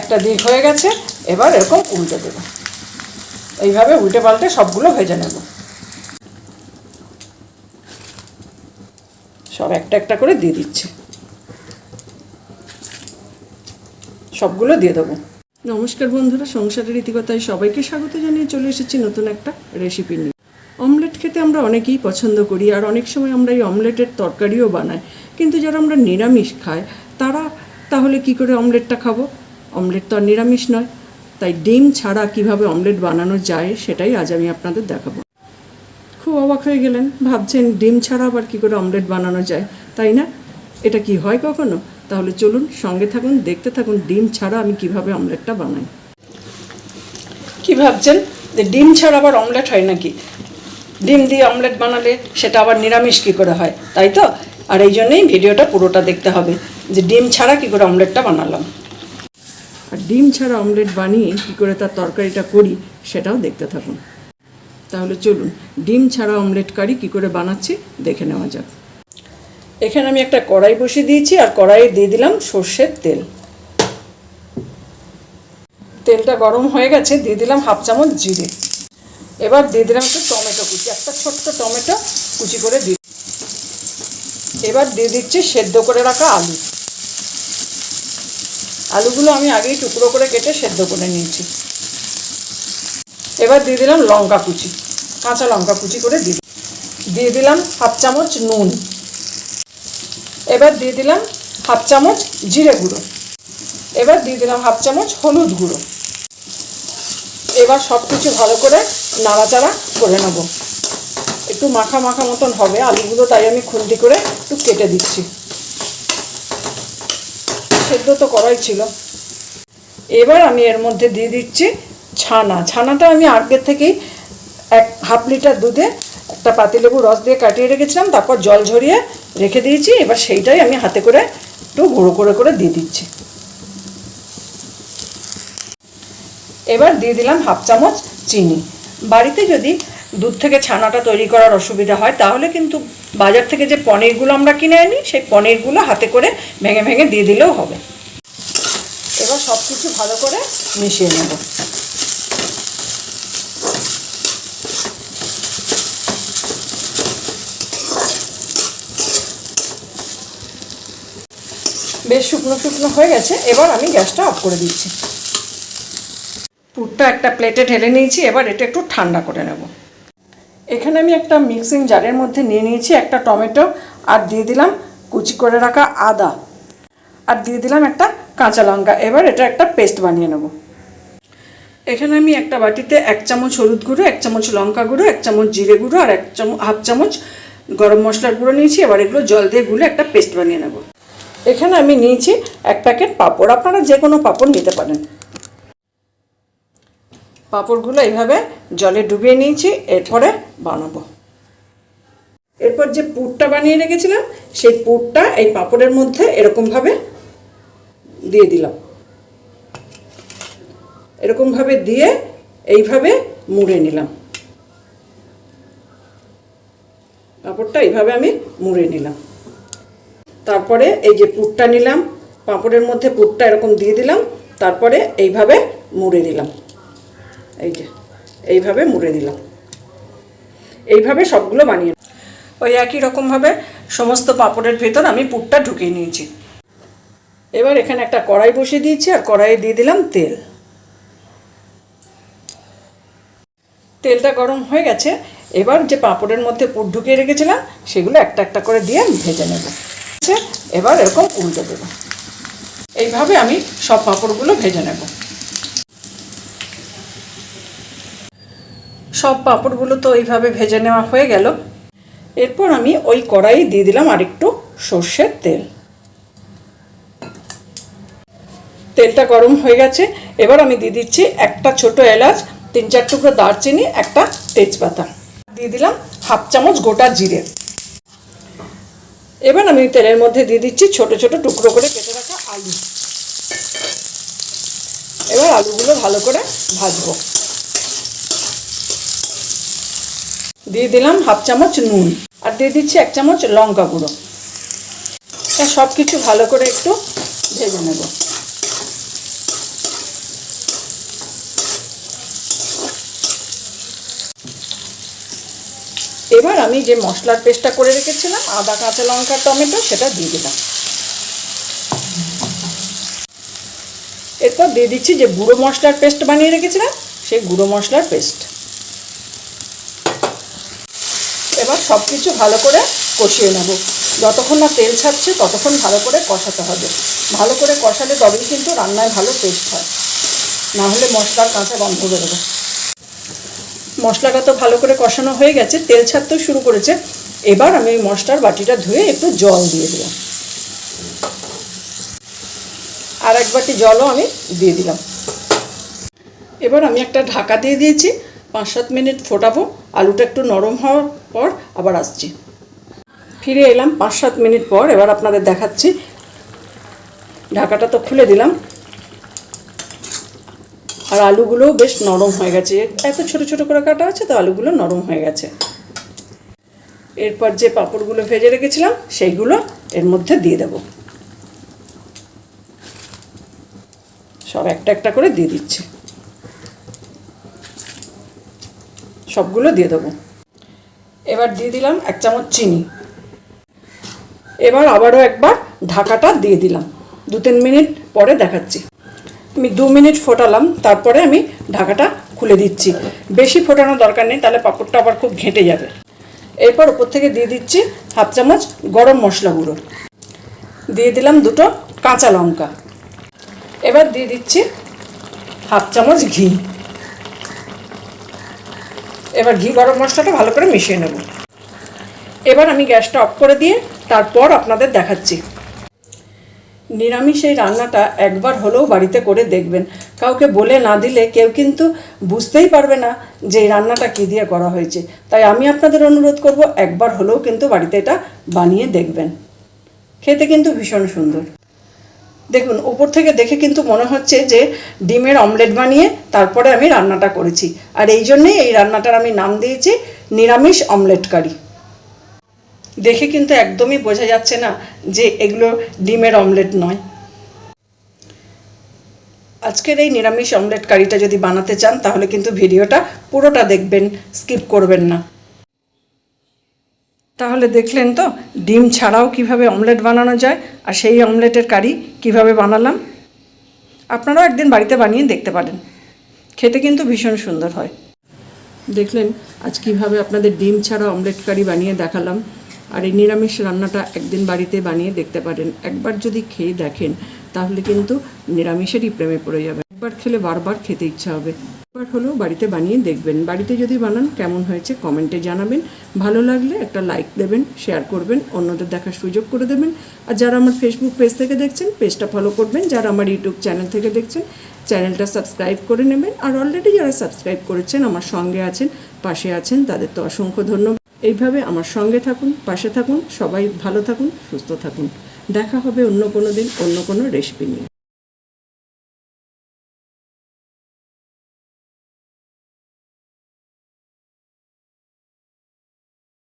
একটা দিক হয়ে গেছে, এবার এরকম উল্টে দেবো। এইভাবে উল্টে পাল্টে সবগুলো ভেজে নেব। সব একটা একটা করে দিয়ে দিচ্ছি। সবগুলো দিয়ে দেবো। নমস্কার বন্ধুরা, সংসারের ইতিকতায় সবাইকে স্বাগত জানিয়ে চলে এসেছি নতুন একটা রেসিপি নিয়ে। অমলেট খেতে আমরা অনেকেই পছন্দ করি, আর অনেক সময় আমরা এই অমলেটের তরকারিও বানাই। কিন্তু যারা আমরা নিরামিষ খাই, তারা তাহলে কি করে অমলেটটা খাব? অমলেট তো আর নিরামিষ নয়, তাই ডিম ছাড়া কীভাবে অমলেট বানানো যায় সেটাই আজ আমি আপনাদের দেখাবো। খুব অবাক হয়ে গেলেন, ভাবছেন ডিম ছাড়া আবার কি করে অমলেট বানানো যায়, তাই না? এটা কি হয় কখনো? তাহলে চলুন সঙ্গে থাকুন, দেখতে থাকুন ডিম ছাড়া আমি কীভাবে অমলেটটা বানাই। কি ভাবছেন? যে ডিম ছাড়া আবার অমলেট হয় নাকি? ডিম দিয়ে অমলেট বানালে সেটা আবার নিরামিষ কী করে হয়, তাই তো? আর এই জন্যেই ভিডিওটা পুরোটা দেখতে হবে, যে ডিম ছাড়া কী করে অমলেটটা বানালাম। আর ডিম ছাড়া অমলেট বানিয়ে কী করে তার তরকারিটা করি সেটাও দেখতে থাকুন। তাহলে চলুন, ডিম ছাড়া অমলেট কারি কী করে বানাচ্ছি দেখে নেওয়া যাক। এখানে আমি একটা কড়াই বসিয়ে দিয়েছি আর কড়াইয়ে দিয়ে দিলাম সর্ষের তেল। তেলটা গরম হয়ে গেছে, দিয়ে দিলাম হাফ চামচ জিরে। এবার দিয়ে দিলাম একটু টমেটো কুচি, একটা ছোট্ট টমেটো কুচি করে দিই এবার দিয়ে দিচ্ছি সেদ্ধ করে রাখা আলু। আলুগুলো আমি আগেই টুকরো করে কেটে সেদ্ধ করে নিয়েছি। এবার দিয়ে দিলাম লঙ্কা কুচি, কাঁচা লঙ্কা কুচি করে দিই দিয়ে দিলাম হাফ চামচ নুন। এবার দিয়ে দিলাম হাফ চামচ জিরে গুঁড়ো। এবার দিয়ে দিলাম হাফ চামচ হলুদ গুঁড়ো। এবার সব কিছু ভালো করে নাড়াচাড়া করে নেব। একটু মাখা মাখা মতন হবে আলুগুলো, তাই আমি খুন্তি করে একটু কেটে দিচ্ছি। সেদ্ধ তো করাই ছিল। এবার আমি এর মধ্যে দিয়ে দিচ্ছি ছানা। ছানাটা আমি আগের থেকেই এক হাফ লিটার দুধে একটা পাতিলেবু রস দিয়ে কাটিয়ে রেখেছিলাম, তারপর জল ঝরিয়ে রেখে দিয়েছি। এবার সেইটাই আমি হাতে করে একটু গুঁড়ো করে করে দিয়ে দিচ্ছি। এবার দিয়ে দিলাম হাফ চামচ চিনি। বাড়িতে যদি দুধ থেকে ছানাটা তৈরি করার অসুবিধা হয়, তাহলে কিন্তু বাজার থেকে যে পনিরগুলো আমরা কিনে আনি, সেই পনিরগুলো হাতে করে ভেঙে ভেঙে দিয়ে দিলেও হবে। এবার সব কিছু ভালো করে মিশিয়ে নেব। বেশ শুকনো শুকনো হয়ে গেছে, এবার আমি গ্যাসটা অফ করে দিচ্ছি। পুরটা একটা প্লেটে ঢেলে নিয়েছি, এবার এটা একটু ঠান্ডা করে নেব। এখানে আমি একটা মিক্সিং জারের মধ্যে নিয়ে নিয়েছি, একটা টমেটো, আর দিয়ে দিলাম কুচি করে রাখা আদা। আর দিয়ে দিলাম একটা কাঁচা লঙ্কা। এবার এটা একটা পেস্ট বানিয়ে নেব। এখানে আমি একটা বাটিতে এক চামচ হলুদ গুঁড়ো, এক চামচ লঙ্কা গুঁড়ো, এক চামচ জিরে গুঁড়ো, আর এক চামচ, হাফ চামচ গরম মশলার গুঁড়ো নিয়েছি। এবার এগুলো জল দিয়ে গুলে একটা পেস্ট বানিয়ে নেব। এখানে আমি নিয়েছি এক প্যাকেট পাঁপড়। আপনারা যে কোনো পাঁপড় নিতে পারেন। পাঁপড়গুলো এইভাবে জলে ডুবিয়ে নিয়েছি, এরপরে বানাবো। এরপর যে পুরটা বানিয়ে রেখেছিলাম, সেই পুরটা এই পাঁপড়ের মধ্যে এরকমভাবে দিয়ে দিলাম। এরকমভাবে দিয়ে এইভাবে মুড়ে নিলাম। পাঁপড়টা এইভাবে আমি মুড়ে নিলাম। তারপরে এই যে পুরটা নিলাম, পাঁপড়ের মধ্যে পুরটা এরকম দিয়ে দিলাম, তারপরে এইভাবে মুড়ে দিলাম। এই যে, এইভাবে মুড়ে দিলাম। এইভাবে সবগুলো বানিয়ে ওই একই রকমভাবে সমস্ত পাঁপড়ের ভেতর আমি পুরটা ঢুকিয়ে নিয়েছি। এবার এখানে একটা কড়াই বসিয়ে দিয়েছি আর কড়াইয়ে দিয়ে দিলাম তেল। তেলটা গরম হয়ে গেছে, এবার যে পাঁপড়ের মধ্যে পুর ঢুকিয়ে রেখেছিলাম, সেগুলো একটা একটা করে দিয়ে ভেজে নেব। এবার এরকম উল্টে দেবো। এইভাবে আমি সব পাঁপড়গুলো ভেজে নেব। সব পাঁপড়গুলো তো এইভাবে ভেজে নেওয়া হয়ে গেল। এরপর আমি ওই কড়াই দিয়ে দিলাম আরেকটু সর্ষের তেল। তেলটা গরম হয়ে গেছে। এবার আমি দিয়ে দিচ্ছি একটা ছোট এলাচ, তিন চার টুকরো দারচিনি, একটা তেজপাতা। দিয়ে দিলাম হাফ চামচ গোটা জিরে। এবার আমি তেলের মধ্যে দিয়ে দিচ্ছি ছোট ছোট টুকরো করে কেটে রাখা আলু। এবার আলুগুলো ভালো করে ভাজবো। দিয়ে দিলাম হাফ চামচ নুন আর দিয়ে দিচ্ছি এক চামচ লঙ্কা গুঁড়ো। হ্যাঁ সব কিছু ভালো করে একটু ভেজে নেব। এবার আমি যে মশলার পেস্টটা করে রেখেছিলাম, আদা, কাঁচা লঙ্কা, টমেটো, সেটা দিয়ে দিলাম। এরপর দিয়ে দিচ্ছি যে গুঁড়ো মশলার পেস্ট বানিয়ে রেখেছিলাম, সেই গুঁড়ো মশলার পেস্ট। এবার সব কিছু ভালো করে কষিয়ে নেব। যতক্ষণ না তেল ছাড়ছে, ততক্ষণ ভালো করে কষাতে হবে। ভালো করে কষালে তবেই কিন্তু রান্নায় ভালো টেস্ট হয়। না হলে মশলার কাঁচা গন্ধ বেরোবে। মশলাটা তো ভালো করে কষানো হয়ে গেছে, তেল ছাড়তেও শুরু করেছে। এবার আমি ওই মশলার বাটিটা ধুয়ে একটু জল দিয়ে দিলাম। আর এক বাটি জলও আমি দিয়ে দিলাম। এবার আমি একটা ঢাকা দিয়ে দিয়েছি, পাঁচ সাত মিনিট ফোটাবো। আলুটা একটু নরম হওয়ার পর আবার আসছি। ফিরে এলাম পাঁচ সাত মিনিট পর, এবার আপনাদের দেখাচ্ছি। ঢাকাটা তো খুলে দিলাম। আর আলুগুলোও বেশ নরম হয়ে গেছে। এত ছোট ছোট করে কাটা আছে, তো আলুগুলো নরম হয়ে গেছে। এরপর যে পাঁপড়গুলো ভেজে রেখেছিলাম, সেইগুলো এর মধ্যে দিয়ে দেব। সব একটা একটা করে দিয়ে দিচ্ছি। সবগুলো দিয়ে দেবো। এবার দিয়ে দিলাম এক চামচ চিনি। এবার আবারও একবার ঢাকাটা দিয়ে দিলাম। দু তিন মিনিট পরে দেখাচ্ছি। আমি দু মিনিট ফোটালাম, তারপরে আমি ঢাকাটা খুলে দিচ্ছি। বেশি ফোটানোর দরকার নেই, তাহলে পাঁপড়টা আবার খুব ঘেঁটে যাবে। এরপর ওপর থেকে দিয়ে দিচ্ছি হাফ চামচ গরম মশলা গুঁড়ো। দিয়ে দিলাম দুটো কাঁচা লঙ্কা। এবার দিয়ে দিচ্ছি হাফ চামচ ঘি। এবার ঘি গরম মশলাটা ভালো করে মিশিয়ে নেব। এবার আমি গ্যাসটা অফ করে দিয়ে তারপর আপনাদের দেখাচ্ছি। নিরামিষ এই রান্নাটা একবার হলেও বাড়িতে করে দেখবেন। কাউকে বলে না দিলে কেউ কিন্তু বুঝতেই পারবে না যে এই রান্নাটা কী দিয়ে করা হয়েছে। তাই আমি আপনাদের অনুরোধ করব একবার হলেও কিন্তু বাড়িতে এটা বানিয়ে দেখবেন। খেতে কিন্তু ভীষণ সুন্দর। দেখুন, উপর থেকে দেখে কিন্তু মনে হচ্ছে যে ডিমের অমলেট বানিয়ে তারপরে আমি রান্নাটা করেছি। আর এই জন্যেই এই রান্নাটার আমি নাম দিয়েছি, নিরামিষ অমলেট কারি। দেখে কিন্তু একদমই বোঝা যাচ্ছে না যে এগুলো ডিমের অমলেট নয়। আজকের এই নিরামিষ অমলেট কারিটা যদি বানাতে চান, তাহলে কিন্তু ভিডিওটা পুরোটা দেখবেন, স্কিপ করবেন না। তাহলে দেখলেন তো, ডিম ছাড়াও কীভাবে অমলেট বানানো যায় আর সেই অমলেটের কারি কীভাবে বানালাম? আপনারাও একদিন বাড়িতে বানিয়ে দেখতে পারেন। খেতে কিন্তু ভীষণ সুন্দর হয়। দেখলেন, আজ কীভাবে আপনাদের ডিম ছাড়া অমলেট কারি বানিয়ে দেখালাম। আর এই নিরামিষ রান্নাটা একদিন বাড়িতে বানিয়ে দেখতে পারেন। একবার যদি খেয়ে দেখেন, তাহলে কিন্তু নিরামিষেরই প্রেমে পড়ে যাবে একবার খেলে বারবার খেতে ইচ্ছা হবে। একবার হলেও বাড়িতে বানিয়ে দেখবেন। বাড়িতে যদি বানান, কেমন হয়েছে কমেন্টে জানাবেন। ভালো লাগলে একটা লাইক দেবেন, শেয়ার করবেন, অন্যদের দেখার সুযোগ করে দেবেন। আর যারা আমার ফেসবুক পেজ থেকে দেখছেন পেজটা ফলো করবেন। যারা আমার ইউটিউব চ্যানেল থেকে দেখছেন চ্যানেলটা সাবস্ক্রাইব করে নেবেন। আর অলরেডি যারা সাবস্ক্রাইব করেছেন, আমার সঙ্গে আছেন, পাশে আছেন, তাদের তো অসংখ্য ধন্যবাদ। এইভাবে আমার সঙ্গে থাকুন, পাশে থাকুন, সবাই ভালো থাকুন, সুস্থ থাকুন। দেখা হবে অন্য কোনো দিন, অন্য কোনো রেসিপি নিয়ে।